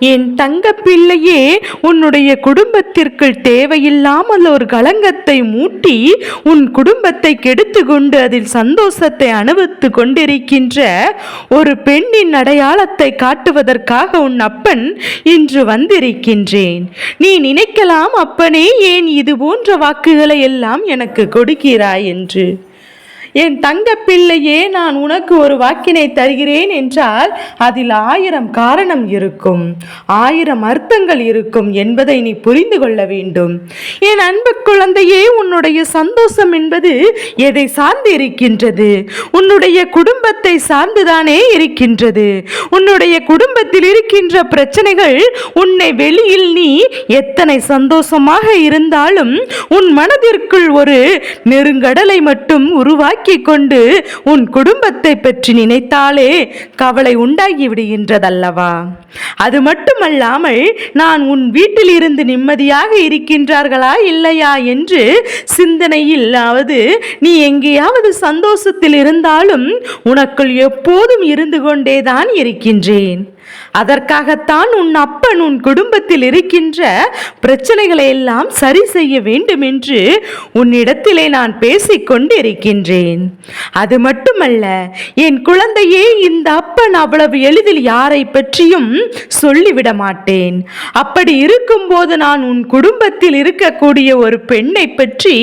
என் தங்க பிள்ளையே உன்னுடைய குடும்பத்திற்குள் தேவையில்லாமல் ஒரு களங்கத்தை மூட்டி உன் குடும்பத்தை கெடுத்து கொண்டு அதில் சந்தோஷத்தை அனுபவித்து கொண்டிருக்கின்ற ஒரு பெண்ணின் அடையாளத்தை காட்டுவதற்காக உன் அப்பன் இன்று வந்திருக்கின்றேன். நீ நினைக்கலாம் அப்பனே ஏன் இது போன்ற வாக்குகளை எல்லாம் எனக்கு கொடுக்கிறாய்? என்று. என் தங்க பிள்ளையே நான் உனக்கு ஒரு வாக்கினை தருகிறேன் என்றால் அதில் ஆயிரம் காரணம் இருக்கும். ஆயிரம் அர்த்தங்கள் இருக்கும் என்பதை நீ புரிந்து கொள்ள வேண்டும். என் அன்பு குழந்தையே உன்னுடைய சந்தோஷம் என்பது எதை சார்ந்து இருக்கின்றது? உன்னுடைய குடும்பத்தை சார்ந்துதானே இருக்கின்றது? உன்னுடைய குடும்பத்தில் இருக்கின்ற பிரச்சனைகள் உன்னை வெளியில் நீ எத்தனை சந்தோஷமாக இருந்தாலும் உன் மனதிற்குள் ஒரு நெருங்கடலை மட்டும் உருவாக்கி கொண்டு உன் குடும்பத்தை பற்றி நினைத்தாலே கவலை உண்டாகி விடுகின்றதல்லவா அது மட்டுமல்லாமல் நான் உன் வீட்டில் இருந்து நிம்மதியாக இருக்கின்றார்களா இல்லையா என்று சிந்தனையில்லாவது நீ எங்கேயாவது சந்தோஷத்தில் இருந்தாலும் உனக்குள் எப்போதும் இருந்து கொண்டேதான் இருக்கின்றேன். அதற்காகத்தான் உன் அப்பன் உன் குடும்பத்தில் இருக்கின்ற பிரச்சனைகளை எல்லாம் சரி செய்ய வேண்டும் என்று உன்னிடத்திலே நான் பேசிக் கொண்டிருக்கின்றேன் அது மட்டுமல்ல என் குழந்தையே இந்த அப்பன் அவ்வளவு எளிதில் யாரை பற்றியும் சொல்லிவிட மாட்டேன். அப்படி இருக்கும்போது நான் உன் குடும்பத்தில் இருக்கக்கூடிய ஒரு பெண்ணை பற்றி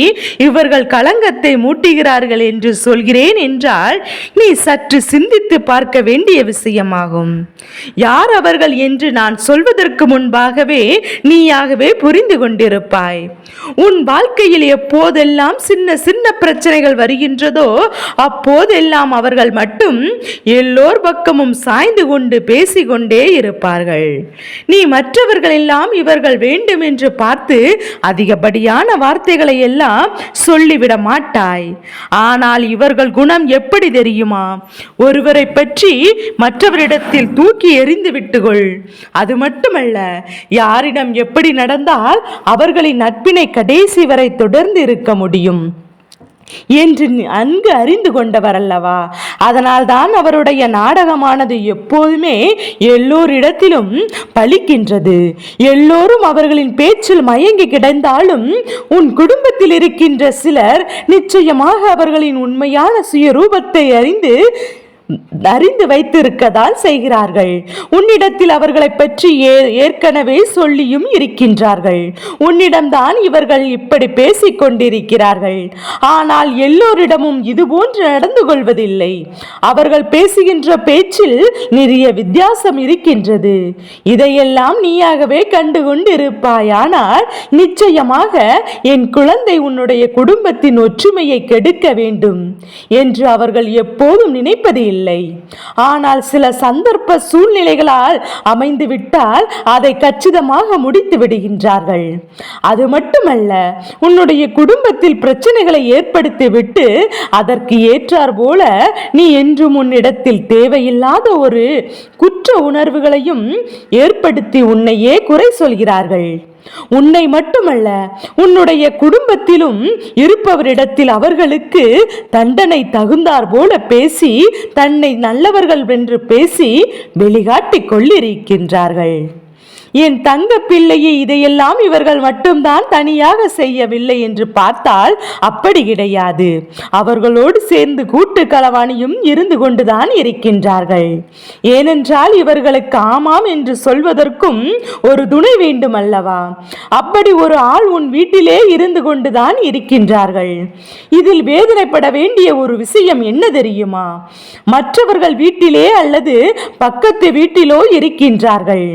இவர்கள் களங்கத்தை மூட்டுகிறார்கள் என்று சொல்கிறேன் என்றால் நீ சற்று சிந்தித்து பார்க்க வேண்டிய விஷயமாகும். யார் அவர்கள் என்று நான் சொல்வதற்கு முன்பாகவே நீயாகவே புரிந்து கொண்டிருப்பாய். உன் வாழ்க்கையில் எப்போதெல்லாம் சின்ன சின்ன பிரச்சனைகள் வருகின்றதோ அப்போதெல்லாம் அவர்கள் மட்டும் எல்லோர் பக்கமும் சாய்ந்து கொண்டு பேசிக்கொண்டே இருப்பார்கள். நீ மற்றவர்கள் எல்லாம் இவர்கள் வேண்டும் என்று பார்த்து அதிகப்படியான வார்த்தைகளை எல்லாம் சொல்லிவிட மாட்டாய். ஆனால் இவர்கள் குணம் எப்படி தெரியுமா? ஒருவரை பற்றி மற்றவரிடத்தில் தூக்கி தெரிந்து விட்டுகொள். அது மட்டுமல்ல யாரிடம் எப்படி நடந்தால் அவர்களின் நட்பினை கடைசி வரை தொடர்ந்து இருக்க முடியும். என்று நீ நன்கு அறிந்து கொண்டவர் அல்லவா அதனால்தான் அவருடைய நாடகமானது எப்போதுமே எல்லோரிடத்திலும் பலிக்கின்றது. எல்லோரும் அவர்களின் பேச்சில் மயங்கி கிடந்தாலும் உன் குடும்பத்தில் இருக்கின்ற சிலர் நிச்சயமாக அவர்களின் உண்மையான சுயரூபத்தை அறிந்து அறிந்து வைத்திருக்கதால் செய்கிறார்கள். உன்னிடத்தில் அவர்களை பற்றி ஏ- ஏற்கனவே சொல்லியும் இருக்கின்றார்கள். உன்னிடம்தான் இவர்கள் இப்படி பேசிக் கொண்டிருக்கிறார்கள். ஆனால் எல்லோரிடமும் இதுபோன்று நடந்து கொள்வதில்லை. அவர்கள் பேசுகின்ற பேச்சில் நிறைய வித்தியாசம் இருக்கின்றது. இதையெல்லாம் நீயாகவே கண்டு இருப்பாயானால் நிச்சயமாக என் குழந்தை உன்னுடைய குடும்பத்தின் ஒற்றுமையை கெடுக்க வேண்டும் என்று அவர்கள் எப்போதும் நினைப்பதில்லை. இல்லை. ஆனால் சில சந்தர்ப்ப சூழ்நிலைகளால் அமைந்து விட்டால் அதை கச்சிதமாக முடித்து விடுகின்றார்கள். அது மட்டுமல்ல உன்னுடைய குடும்பத்தில் பிரச்சனைகளை ஏற்படுத்திவிட்டு அதற்கு ஏற்றார் போல நீ என்றும் உன்னிடத்தில் தேவையில்லாத ஒரு குற்ற உணர்வுகளையும் ஏற்படுத்தி உன்னையே குறை சொல்கிறார்கள். உன்னை மட்டுமல்ல உன்னுடைய குடும்பத்திலும் இருப்பவரிடத்தில் அவர்களுக்கு தண்டனை தகுந்தார் போல பேசி தன்னை நல்லவர்கள் என்று பேசி வெளிகாட்டிக் கொள்ளிருக்கின்றார்கள். என் தங்க பிள்ளையை இதையெல்லாம் இவர்கள் மட்டும்தான் தனியாக செய்யவில்லை என்று பார்த்தால் அப்படி கிடையாது. அவர்களோடு சேர்ந்து கூட்டு களவாணியும் இருந்து கொண்டுதான் இருக்கின்றார்கள். ஏனென்றால் இவர்களுக்கு ஆமாம் என்று சொல்வதற்கும் ஒரு துணை வேண்டும் அல்லவா அப்படி ஒரு ஆள் உன் வீட்டிலே இருந்து கொண்டுதான் இருக்கின்றார்கள். இதில் வேதனைப்பட வேண்டிய ஒரு விஷயம் என்ன தெரியுமா? மற்றவர்கள் வீட்டிலே அல்லது பக்கத்து வீட்டிலோ இருக்கின்றார்கள்.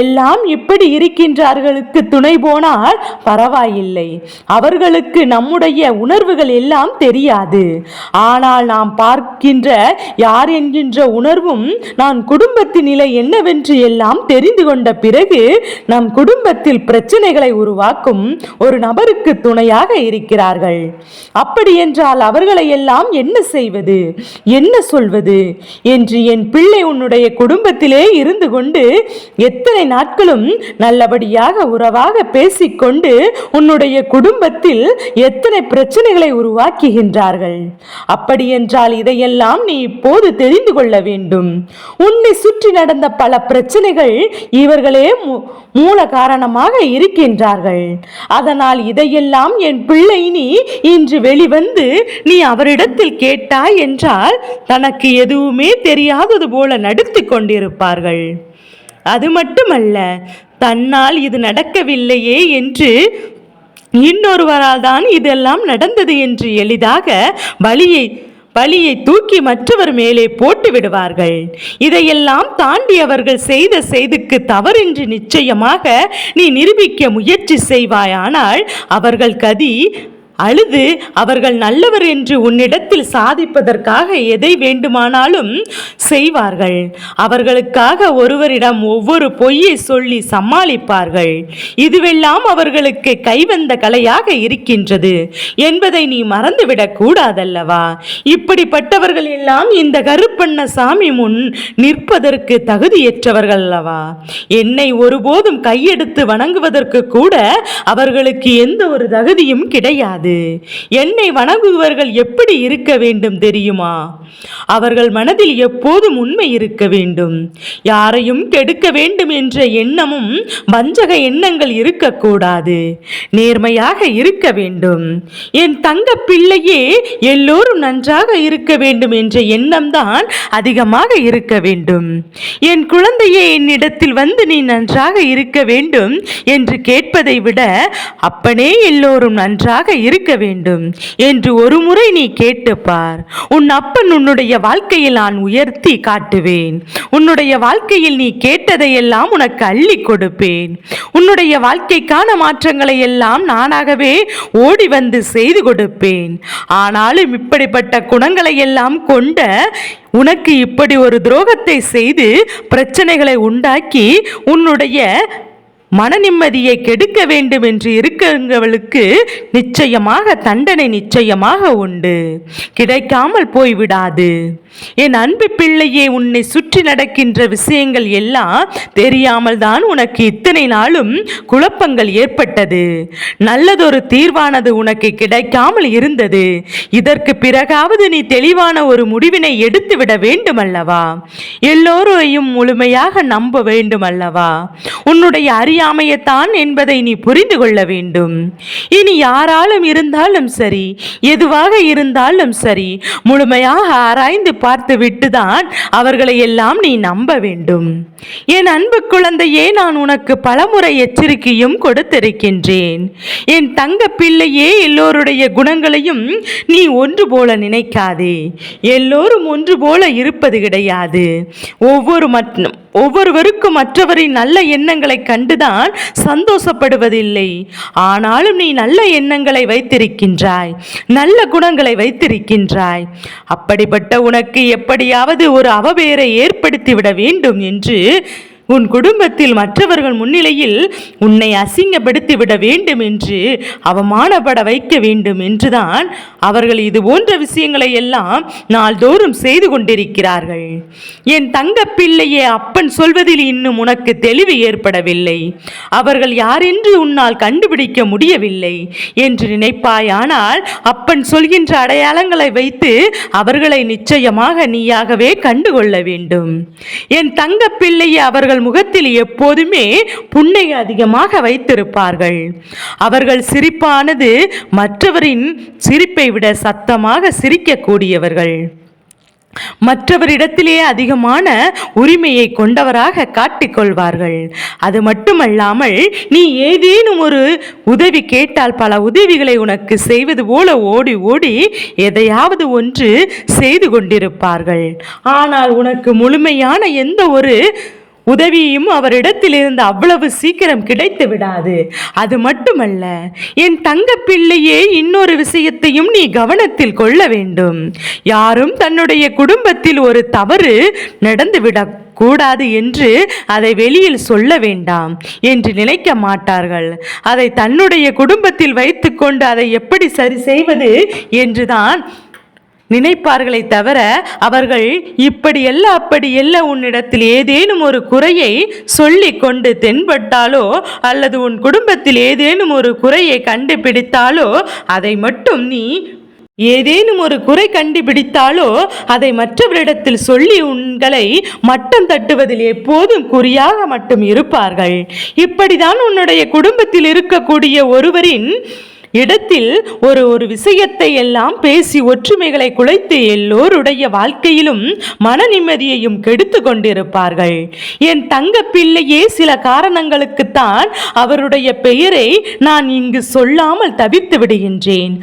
எல்லாம் இப்படி இருக்கின்றார்களுக்கு துணை போனால் பரவாயில்லை. அவர்களுக்கு நம்முடைய உணர்வுகள் எல்லாம் தெரியாது. ஆனால் நாம் பார்க்கின்ற யார் என்கின்ற உணர்வும் நான் குடும்பத்தின் நிலை என்னவென்று எல்லாம் தெரிந்து கொண்ட பிறகு நம் குடும்பத்தில் பிரச்சனைகளை உருவாக்கும் ஒரு நபருக்கு துணையாக இருக்கிறார்கள். அப்படி என்றால் அவர்களை எல்லாம் என்ன செய்வது? என்ன சொல்வது? என்று என் பிள்ளை உன்னுடைய குடும்பத்திலே இருந்து கொண்டு எத்தனை நாட்கள் இருவர்களும் நல்லபடியாக உறவாக பேசிக்கொண்டு உன்னுடைய குடும்பத்தில் எத்தனை பிரச்சனைகளை உருவாக்குகின்றார்கள்? அப்படியென்றால் இதையெல்லாம் நீ இப்போது தெரிந்து கொள்ள வேண்டும். உன்னை சுற்றி நடந்த பல பிரச்சனைகள் இவர்களே மூ- மூல காரணமாக இருக்கின்றார்கள். அதனால் இதையெல்லாம் என் பிள்ளை நீ இன்று வெளிவந்து நீ அவரிடத்தில் கேட்டாய் என்றால் தனக்கு எதுவுமே தெரியாதது போல நடித்து கொண்டிருப்பார்கள். அது மட்டுமல்ல தன்னால் இது நடக்கவில்லையே என்று இன்னொருவரால் தான் இதெல்லாம் நடந்தது என்று எளிதாக வலியை பலியை தூக்கி மற்றவர் மேலே போட்டு விடுவார்கள். இதையெல்லாம் தாண்டி அவர்கள் செய்த செய்துக்கு தவறின்றி நிச்சயமாக நீ நிரூபிக்க முயற்சி செய்வாயானால் அவர்கள் கதி அழுது அவர்கள் நல்லவர் என்று உன்னிடத்தில் சாதிப்பதற்காக எதை வேண்டுமானாலும் செய்வார்கள். அவர்களுக்காக ஒருவரிடம் ஒவ்வொரு பொய்யை சொல்லி சமாளிப்பார்கள். இதுவெல்லாம் அவர்களுக்கு கைவந்த கலையாக இருக்கின்றது. என்பதை நீ மறந்துவிடக் கூடாதல்லவா? இப்படிப்பட்டவர்கள் எல்லாம் இந்த கருப்பண்ண சாமி முன் நிற்பதற்கு தகுதியற்றவர்கள் அல்லவா என்னை ஒருபோதும் கையெடுத்து வணங்குவதற்கு கூட அவர்களுக்கு எந்த ஒரு தகுதியும் கிடையாது. என்னை வணங்குபவர்கள் எப்படி இருக்க வேண்டும் தெரியுமா? அவர்கள் மனதில் எப்போதும் உண்மை இருக்க வேண்டும். யாரையும் கெடுக்க வேண்டும் என்ற எண்ணமும் வஞ்சக எண்ணங்கள் இருக்கக்கூடாது. நேர்மையாக இருக்க வேண்டும். என் தங்க பிள்ளையே எல்லோரும் நன்றாக இருக்க வேண்டும் என்ற எண்ணம்தான் அதிகமாக இருக்க வேண்டும். என் குழந்தையே என்னிடத்தில் வந்து நீ நன்றாக இருக்க வேண்டும் என்று கேட்பதை விட அப்பனே எல்லோரும் நன்றாக இருக்க வேண்டும் என்று ஒரு முறை நீ கேட்டுப்பார். உன் அப்பன் உன்னுடைய வாழ்க்கையில் நான் உயர்த்தி காட்டுவேன். உன்னுடைய வாழ்க்கையில் நீ கேட்டதையெல்லாம் உனக்கு அள்ளி கொடுப்பேன். உன்னுடைய வாழ்க்கைக்கான மாற்றங்களை எல்லாம் நானாகவே ஓடி வந்து செய்து கொடுப்பேன். ஆனாலும் இப்படிப்பட்ட குணங்களை எல்லாம் கொண்ட உனக்கு இப்படி ஒரு துரோகத்தை செய்து பிரச்சனைகளை உண்டாக்கி உன்னுடைய மன நிம்மதியை கெடுக்க வேண்டும் என்று இருக்கிறவங்களுக்கு நிச்சயமாக தண்டனை நிச்சயமாக உண்டு. கிடைக்காமல் போய்விடாது. என் அன்பு பிள்ளையே உன்னை சுற்றி நடக்கின்ற விஷயங்கள் எல்லாம் தெரியாமல் தான் உனக்கு இத்தனை நாளும் குழப்பங்கள் ஏற்பட்டது. நல்லதொரு தீர்வானது உனக்கு கிடைக்காமல் இருந்தது. இதற்கு பிறகாவது நீ தெளிவான ஒரு முடிவினை எடுத்துவிட வேண்டும் அல்லவா எல்லோரையும் முழுமையாக நம்ப வேண்டும் அல்லவா உன்னுடைய அறியாமையத்தான் என்பதை நீ புரிந்து கொள்ள வேண்டும். இனி யாராலும் இருந்தாலும் சரி எதுவாக இருந்தாலும் சரி முழுமையாக ஆராய்ந்து பார்த்து விட்டுதான் அவர்களை எல்லாம் நீ நம்ப வேண்டும். என் அன்பு குழந்தையே நான் உனக்கு பலமுறை எச்சரிக்கையும் கொடுத்திருக்கின்றேன். என் தங்க பிள்ளையே எல்லோருடைய குணங்களையும் நீ ஒன்று போல நினைக்காதே. எல்லோரும் ஒன்று போல இருப்பது கிடையாது. ஒவ்வொரு மற்றும் ஒவ்வொருவருக்கும் மற்றவரின் நல்ல எண்ணங்களை கண்டுதான் நான் சந்தோஷப்படுவதில்லை. ஆனாலும் நீ நல்ல எண்ணங்களை வைத்திருக்கின்றாய். நல்ல குணங்களை வைத்திருக்கின்றாய். அப்படிப்பட்ட உனக்கு எப்படியாவது ஒரு அவபேரை ஏற்படுத்திவிட வேண்டும் என்று உன் குடும்பத்தில் மற்றவர்கள் முன்னிலையில் உன்னை அசிங்கப்படுத்தி விட வேண்டும் என்று அவமானப்பட வைக்க வேண்டும் என்றுதான் அவர்கள் இது போன்ற விஷயங்களை எல்லாம் நாள்தோறும் செய்து கொண்டிருக்கிறார்கள். என் தங்க பிள்ளையே அப்பன் சொல்வதில் இன்னும் உனக்கு தெளிவு ஏற்படவில்லை. அவர்கள் யாரென்று உன்னால் கண்டுபிடிக்க முடியவில்லை என்று நினைப்பாயானால் அப்பன் சொல்கின்ற அடையாளங்களை வைத்து அவர்களை நிச்சயமாக நீயாகவே கண்டுகொள்ள வேண்டும். என் தங்க பிள்ளையே அவர்கள் முகத்தில் எப்போதுமே புண்ணை அதிகமாக வைத்திருப்பார்கள். அவர்கள் சிரிப்பானது மற்றவரின் சிரிப்பை விட சத்தமாக சிரிக்கக்கூடியவர்கள். மற்றவரிடத்திலே அதிகமான உரிமையை கொண்டவராக காட்டிக்கொள்வார்கள். அது மட்டுமல்லாமல் நீ ஏதேனும் ஒரு உதவி கேட்டால் பல உதவிகளை உனக்கு செய்வது போல ஓடி ஓடி எதையாவது ஒன்று செய்து கொண்டிருப்பார்கள். ஆனால் உனக்கு முழுமையான எந்த ஒரு உதவியும் அவரிடத்திலிருந்து அவ்வளவு சீக்கிரம் கிடைத்து விடாது. அது மட்டுமல்ல என் தங்க பிள்ளையே இன்னொரு விஷயத்தையும் நீ கவனத்தில் கொள்ள வேண்டும். யாரும் தன்னுடைய குடும்பத்தில் ஒரு தவறு நடந்துவிட கூடாது என்று அதை வெளியில் சொல்ல வேண்டாம் என்று நினைக்க மாட்டார்கள். அதை தன்னுடைய குடும்பத்தில் வைத்துக்கொண்டு அதை எப்படி சரி செய்வது என்றுதான் நினைப்பார்களே தவிர அவர்கள் இப்படியல்ல அப்படியல்ல அப்படி உன்னிடத்தில் ஏதேனும் ஒரு குறையை சொல்லி கொண்டு தென்பட்டாலோ அல்லது உன் குடும்பத்தில் ஏதேனும் ஒரு குறையை கண்டுபிடித்தாலோ அதை மட்டும் நீ ஏதேனும் ஒரு குறை கண்டுபிடித்தாலோ அதை மற்றவரிடத்தில் சொல்லி உங்களை மட்டம் தட்டுவதில் எப்போதும் குறியாக மட்டும் இருப்பார்கள். இப்படிதான் உன்னுடைய குடும்பத்தில் இருக்கக்கூடிய ஒருவரின் இடத்தில் ஒரு ஒரு விஷயத்தை எல்லாம் பேசி ஒற்றுமைகளை குலைத்து எல்லோருடைய வாழ்க்கையிலும் மன நிம்மதியையும் கெடுத்து கொண்டிருப்பார்கள். என் தங்க பிள்ளையே சில காரணங்களுக்குத்தான் அவருடைய பெயரை நான் இங்கு சொல்லாமல் தவித்து விடுகின்றேன்.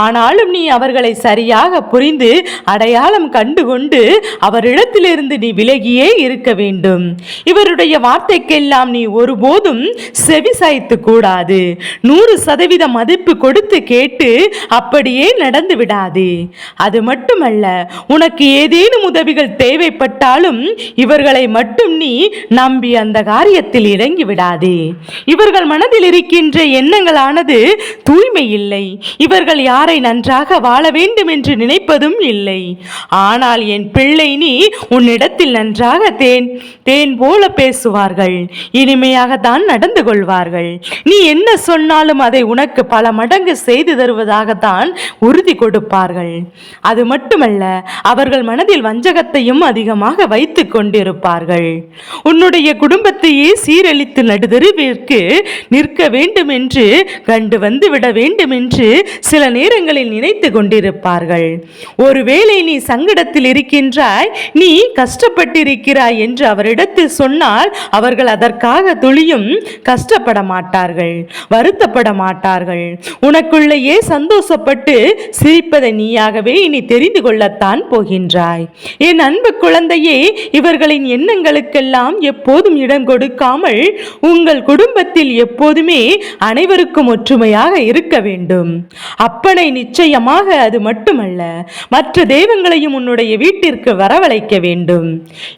ஆனாலும் நீ அவர்களை சரியாக புரிந்து அடையாளம் கண்டுகொண்டு அவரிடத்திலிருந்து நீ விலகியே இருக்க வேண்டும். இவருடைய வார்த்தைக்கெல்லாம் நீ ஒருபோதும் செவி சாய்த்து கூடாது. நூறு சதவீத மதிப்பு கொடுத்து கேட்டு அப்படியே நடந்து விடாதே. அது மட்டுமல்ல உனக்கு ஏதேனும் உதவிகள் தேவைப்பட்டாலும் இவர்களை மட்டும் நீ நம்பி அந்த காரியத்தில் இறங்கி விடாதே. இவர்கள் மனதில் இருக்கின்ற எண்ணங்களானது தூய்மை இல்லை இவர்கள் யாரை நன்றாக வாழ வேண்டும் என்று நினைப்பதும் இல்லை. ஆனால் என் பிள்ளை நீ உன்னிடத்தில் நன்றாக தேன் தேன் போல பேசுவார்கள். இனிமையாக தான் நடந்து கொள்வார்கள். நீ என்ன சொன்னாலும் அதை உனக்கு பல மடங்கு செய்து தருவதாகத்தான் உறுதி கொடுப்பார்கள். அது மட்டுமல்ல அவர்கள் மனதில் வஞ்சகத்தையும் அதிகமாக வைத்து கொண்டிருப்பார்கள். உன்னுடைய குடும்பத்தையே சீரழித்து நடுதருவிற்கு நிற்க வேண்டும் என்று கண்டு வந்து விட வேண்டும் என்று சில நேரங்களில் நினைத்து கொண்டிருப்பார்கள். ஒருவேளை நீ சங்கடத்தில் இருக்கின்றாய் நீ கஷ்டப்பட்டிருக்கிறாய் என்று அவரிடத்தில் சொன்னால் அவர்கள் அதற்காக துளியும் கஷ்டப்பட மாட்டார்கள் வருத்தப்பட மாட்டார்கள் உனக்குள்ளேயே சந்தோஷப்பட்டு சிரிப்பதை நீயாகவே இனி தெரிந்து கொள்ளத்தான் போகின்றாய். என் அன்பு குழந்தையே இவர்களின் எண்ணங்களுக்கெல்லாம் எப்போதும் இடம் கொடுக்காமல் உங்கள் குடும்பத்தில் எப்போதுமே அனைவருக்கும் ஒற்றுமையாக இருக்க வேண்டும். அப்பனை நிச்சயமாக அது மட்டுமல்ல மற்ற தெய்வங்களையும் உன்னுடைய வீட்டிற்கு வரவழைக்க வேண்டும்.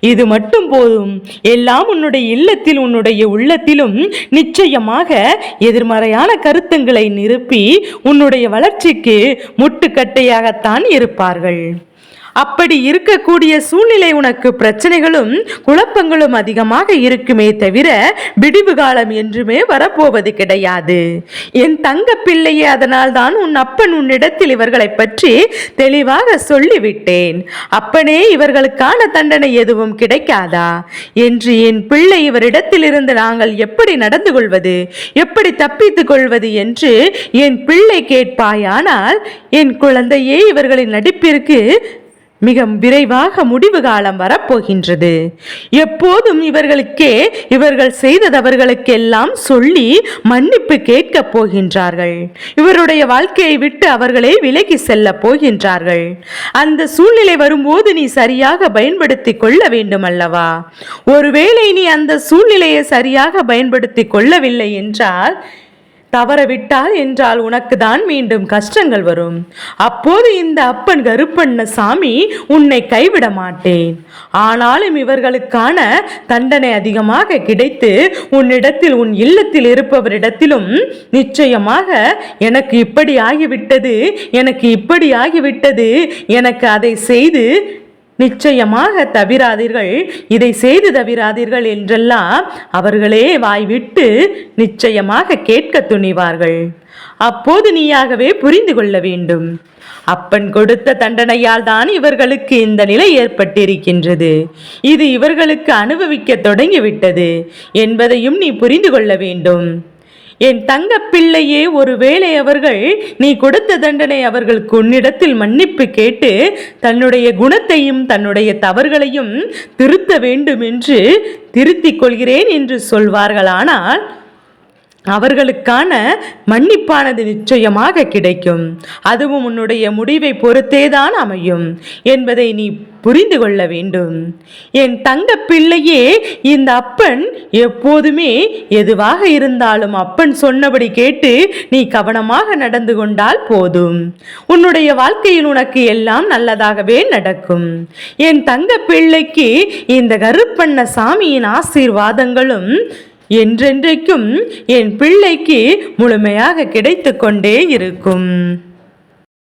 இது மட்டும் போதும் எல்லாம் உன்னுடைய இல்லத்தில் உன்னுடைய உள்ளத்திலும் நிச்சயமாக எதிர்மறையான கருத்துங்களை எழுப்பி உன்னுடைய வளர்ச்சிக்கு முட்டுக்கட்டையாகத்தான் இருப்பார்கள். அப்படி இருக்கக்கூடிய சூழ்நிலை உனக்கு பிரச்சனைகளும் குழப்பங்களும் அதிகமாக இருக்குமே தவிர விடிவு காலம் என்றுமே வரப்போவது கிடையாது. என் தங்க பிள்ளையே அதனால் தான் உன் அப்பன் உன்னிடத்தில் இவர்களை பற்றி தெளிவாக சொல்லிவிட்டேன். அப்பனே இவர்களுக்கான தண்டனை எதுவும் கிடைக்காதா? என்று என் பிள்ளை இவரிடத்திலிருந்து நாங்கள் எப்படி நடந்து கொள்வது எப்படி தப்பித்துக் கொள்வது என்று என் பிள்ளை கேட்பாயானால் என் குழந்தையே இவர்களின் நடிப்பிற்கு மிக விரைவாக முடிவு காலம் வரப்போகின்றது. எப்போதும் இவர்களுக்கே இவர்கள் செய்த தவறுகளுக்கெல்லாம் சொல்லி மன்னிப்பு கேட்கப் போகின்றார்கள். இவருடைய வாழ்க்கையை விட்டு அவர்களே விலகி செல்ல போகின்றார்கள். அந்த சூழ்நிலை வரும்போது நீ சரியாக பயன்படுத்தி கொள்ள வேண்டும் அல்லவா ஒருவேளை நீ அந்த சூழ்நிலையை சரியாக பயன்படுத்தி கொள்ளவில்லை என்றால் தவறவிட்டால் என்றால் உனக்கு தான் மீண்டும் கஷ்டங்கள் வரும். அப்போது இந்த அப்பன் கருப்பண்ண சாமி உன்னை கைவிட மாட்டேன் ஆனாலும் இவர்களுக்கான தண்டனை அதிகமாக கிடைத்து உன்னிடத்தில் உன் இல்லத்தில் இருப்பவரிடத்திலும் நிச்சயமாக எனக்கு இப்படி ஆகிவிட்டது எனக்கு இப்படி ஆகிவிட்டது எனக்கு அதை செய்து நிச்சயமாக தவிராதீர்கள். இதை செய்து தவிராதீர்கள் என்றெல்லாம் அவர்களே வாய்விட்டு நிச்சயமாக கேட்க துணிவார்கள். அப்போது நீயாகவே புரிந்து கொள்ள வேண்டும். அப்பன் கொடுத்த தண்டனையால் தான் இவர்களுக்கு இந்த நிலை ஏற்பட்டிருக்கின்றது. இது இவர்களுக்கு அனுபவிக்க தொடங்கிவிட்டது என்பதையும் நீ புரிந்து கொள்ள வேண்டும். என் தங்க பிள்ளையே ஒருவேளை அவர்கள் நீ கொடுத்த தண்டனை அவர்களுக்கு உன்னிடத்தில் மன்னிப்பு கேட்டு தன்னுடைய குணத்தையும் தன்னுடைய தவறுகளையும் திருத்த வேண்டும் என்று திருத்திக் கொள்கிறேன் என்று சொல்வார்களானால் அவர்களுக்கான மன்னிப்பானது நிச்சயமாக கிடைக்கும். அதுவும் உன்னுடைய முடிவை பொறுத்தேதான் அமையும் என்பதை நீ புரிந்து கொள்ள வேண்டும். என் தங்க பிள்ளையே இந்த அப்பன் எப்போதுமே எதுவாக இருந்தாலும் அப்பன் சொன்னபடி கேட்டு நீ கவனமாக நடந்து கொண்டால் போதும். உன்னுடைய வாழ்க்கையில் உனக்கு எல்லாம் நல்லதாகவே நடக்கும். என் தங்க பிள்ளைக்கு இந்த கருப்பண்ண சாமியின் ஆசீர்வாதங்களும் என்றென்றைக்கும் என் பிள்ளைக்கு முழுமையாக கிடைத்து கொண்டே இருக்கும்.